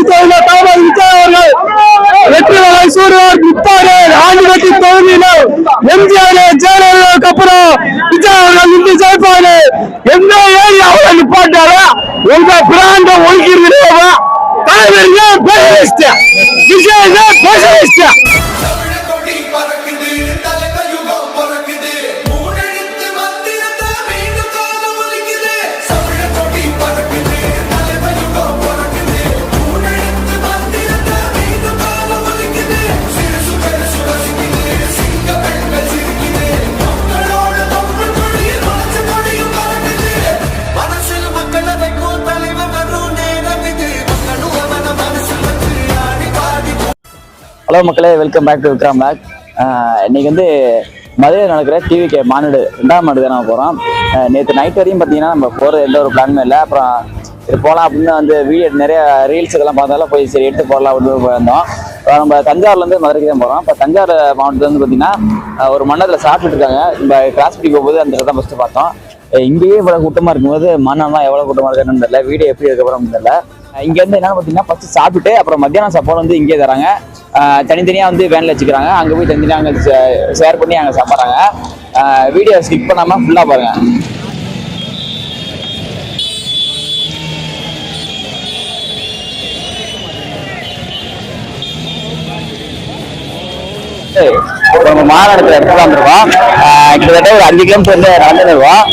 வெடி தொழில தளபதி விஜய் அவர்கள் வெற்றி வகை சூடுவார் முத்தாறு ஆண்டுகட்டி தொகுதியில எம்ஜிஆர் ஜெயலலிதாவுக்கு அப்புறம் விஜய் அவர்கள் நின்று ஜெயிப்பாரு எந்த ஏரியாவில் நிப்பாட்டாரா? உங்க பிராண்ட ஒழுங்கிறதுலேவா தலைவருங்க பேசலிஸ்ட் விஜய் பேசலிஸ்ட் ஹலோ மக்களே welcome back to Vikram back இன்னைக்கு வந்து மதுரையில் நடக்கிற டிவிகே மாநாடு ரெண்டாம் மாநாடு தான் நம்ம போகிறோம் நேற்று நைட் வரையும் பார்த்தீங்கன்னா நம்ம போகிறது எந்த ஒரு பிளானுமே இல்லை. அப்புறம் சரி போகலாம் அப்படின்னு வந்து வீடியோ நிறைய ரீல்ஸ் இதெல்லாம் பார்த்தாலும் போய் சரி எடுத்து போடலாம் அப்படின்னு போயிருந்தோம் இப்போ நம்ம தஞ்சாவூர்லேருந்து மதுரைக்கு தான் போகிறோம் இப்போ தஞ்சாவூர் மாவட்டத்தில் வந்து பார்த்தீங்கன்னா ஒரு மன்னத்தில் சாப்பிட்டுட்டு இருக்காங்க. இந்த கிராஸ் பண்ணி போகும்போது அந்த இடத்த ஃபஸ்ட்டு பார்த்தோம். இங்கேயே இவ்வளோ கூட்டமாக இருக்கும்போது மண்ணெல்லாம் எவ்வளோ கூட்டமாக இருக்குன்னு தெரியல. வீடியோ எப்படி அதுக்கப்புறம் தெரியல. இங்கேருந்து என்ன பார்த்தீங்கன்னா ஃபஸ்ட்டு சாப்பிட்டுட்டு அப்புறம் மத்தியானம் சாப்பாடு வந்து இங்கே தராங்க. ஆஹ் தனித்தனியா வந்து வேனில் வச்சுக்கிறாங்க. அங்க போய் தனித்தனியா அங்கே ஷேர் பண்ணி அங்க சாப்பிட்றாங்க. வீடியோ ஸ்கிப் பண்ணாம ஃபுல்லாக பாருங்க. இப்போ நம்ம மாநாடுக்கு இடத்துல வந்துருக்கோம். கிட்டத்தட்ட ஒரு அஞ்சு கிலோமீட்டர் வந்து நடந்து வருவோம்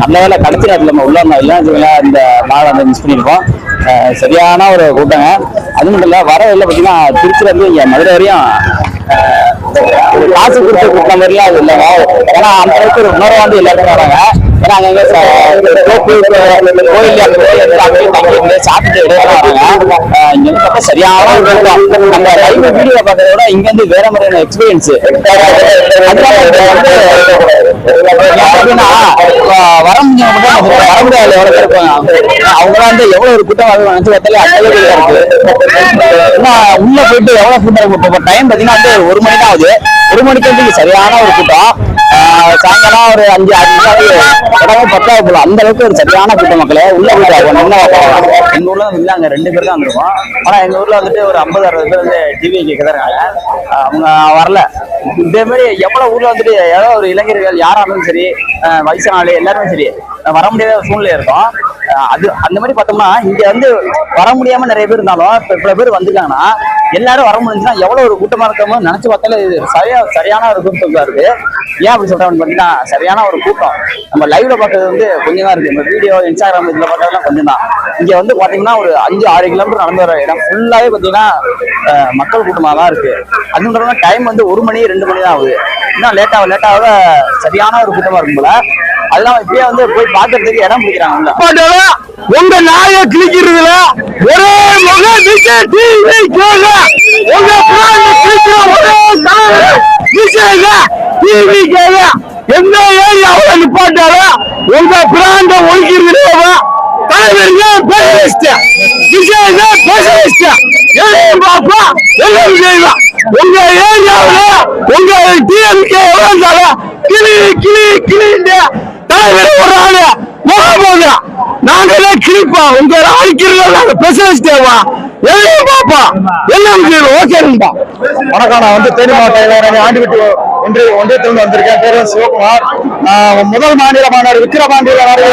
நல்ல வேலை கடைசி நேரத்தில் நம்ம உள்ள வந்தோம் இல்லை இந்த மாநாடு வந்து மிஸ் பண்ணியிருக்கோம். சரியான ஒரு கூட்டங்க. அது மட்டும் இல்லை வர இல்லை பார்த்தீங்கன்னா திருச்சியிலேருந்து இங்கே மதுரை வரையும் காசு கொடுத்து கூட்டம் மாதிரிலாம் அது இல்லைங்க. ஏன்னா அந்த அளவுக்கு ஒரு உணர்வு வந்து எல்லாருக்கும் வராங்க. ஏன்னா அங்கே கோயில் சாப்பிட்டு வராங்க. சரியான நம்ம லைவ் வீடியோ பார்க்கறத விட இங்க வந்து வேற மாதிரியான எக்ஸ்பீரியன்ஸ் வர முடியாம வர முடியாது எவ்வளவு இருப்பாங்க அவங்க வந்து எவ்வளவு ஒரு கூட்டம் வரும் நினைச்சு பார்த்தாலே இருக்கு உள்ள போயிட்டு எவ்வளவு கூட்டம் இப்போ டைம் பாத்தீங்கன்னா வந்து ஒரு மணி தான் ஆகுது. ஒரு மணிக்கு வந்து சரியான ஒரு கூட்டம். சாயங்காலம் ஒரு அஞ்சு ஆறு இடமும் பத்தாவது போல. அந்த அளவுக்கு ஒரு சரியான கூட்டம் மக்களே. உள்ள போயிட்டு என்ன பார்க்கலாம் எங்க ஊர்ல வந்து இல்ல ரெண்டு பேர் தான் வந்துருக்கோம். ஆனா எங்க ஊர்ல வந்துட்டு ஒரு ஐம்பது அறுபது பேர் வந்து டிவி கேட்க அவங்க வரல. இதே மாதிரி எவ்வளவு ஊர்ல வந்துட்டு ஏதோ ஒரு இளைஞர்கள் யாராலும் இருந்தாலும் சரி வயசானாலே வயசான ஆளு எல்லாருமே சரி வர முடியாத ஒரு சூழ்நிலை இருக்கும். அது அந்த மாதிரி பார்த்தோம்னா இங்க வந்து வர முடியாம நிறைய பேர் இருந்தாலும் இப்ப இவ்வளவு பேர் வந்துட்டாங்கன்னா எல்லாரும் வர முடிஞ்சுன்னா எவ்வளவு ஒரு கூட்டமா இருக்கமோ நினைச்சு பார்த்தாலே இது சரியா சரியான ஒரு கூட்டம் தான் இருக்கு. ஏன் அப்படி சொல்றேன் பாத்தீங்கன்னா சரியான ஒரு கூட்டம். நம்ம லைவ்ல பார்த்தது வந்து கொஞ்சம் தான் இருக்கு. நம்ம வீடியோ இன்ஸ்டாகிராம் இதுல பார்க்கறதுலாம் கொஞ்சம் தான் இங்க வந்து பாத்தீங்கன்னா ஒரு அஞ்சு ஆறு கிலோமீட்டர் நடந்து வர இடம் ஃபுல்லாவே பாத்தீங்கன்னா மக்கள் கூட்டமா தான் இருக்கு. அதுவும் டைம் வந்து ஒரு மணி ரெண்டு மணி தான் ஆகுது. இன்னும் லேட்டாக லேட்டாக சரியான ஒரு கூட்டமா இருக்கும் போல. அதெல்லாம் இப்பயே வந்து போய் பாக்குறதுக்கு இடம் பிடிக்கிறாங்க உங்க நாய கிழிக்கிறதுல ஒரே முக விஜய் டிவி கேங்க உங்க கிழிக்கிற ஒரே தலைவர் டிவி கேங்க எந்த ஏரியாவில் நிப்பாட்டால உங்க பிராண்ட ஒழுங்கிறதுலேவா தலைவருங்க பேசலிஸ்ட் பேசலிஸ்ட் எதையும் பாப்பா எல்லாம் செய்வா. உங்க ஏரியாவுல உங்க டிஎம்கே எவ்வளவு கிளி கிளி கிளி கிளின்னு தலைவர் ஒரு ஆளு. முகமது நாங்களே கிளிப்பா. உங்க அழிக்கிறத நாங்க ஸ்பெஷலிஸ்டேவா எல்லாம் பாப்பா எல்லாம் செய்வோம் ஓகே நண்பா. வணக்கம் நான் வந்து தேனி மாவட்ட இளைஞரணி ஆண்டிவிட்டு ஒன்றே ஒன்றியத்திலிருந்து வந்திருக்கேன். பேர் சிவகுமார். முதல் மாநில மாநாடு விக்கிரபாண்டிய மாநாடு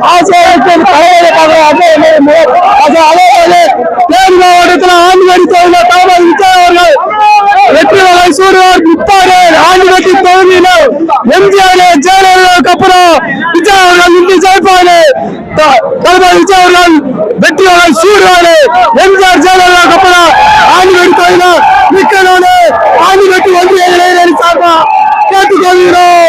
என்ன ஆசிரியருக்கு தலைவரை பார்க்கிறோம் தேனி மாவட்டத்தில் ஆண்டுகடி தொழில தளபதி விஜய் அவர்கள் வெற்றி வகை சூடுவார் முத்தாறு ஆண்டுகட்டி தொகுதியில எம்ஜிஆர் ஜெயலலிதாவுக்கு அப்புறம் விஜய் அவர்கள் நின்று ஜெயிப்பாரு. த- தளபதி விஜய் அவர்கள் வெற்றி வகை சூடுவாரு எம்ஜிஆர் ஜெயலலிதாவுக்கு அப்புறம் ஆண்டுகட்டி தொகுதியில மிக்க நாடு ஆண்டுகட்டி ஒன்றிய இளைஞரணி சார்பா கேட்டுக்கொள்கிறோம்.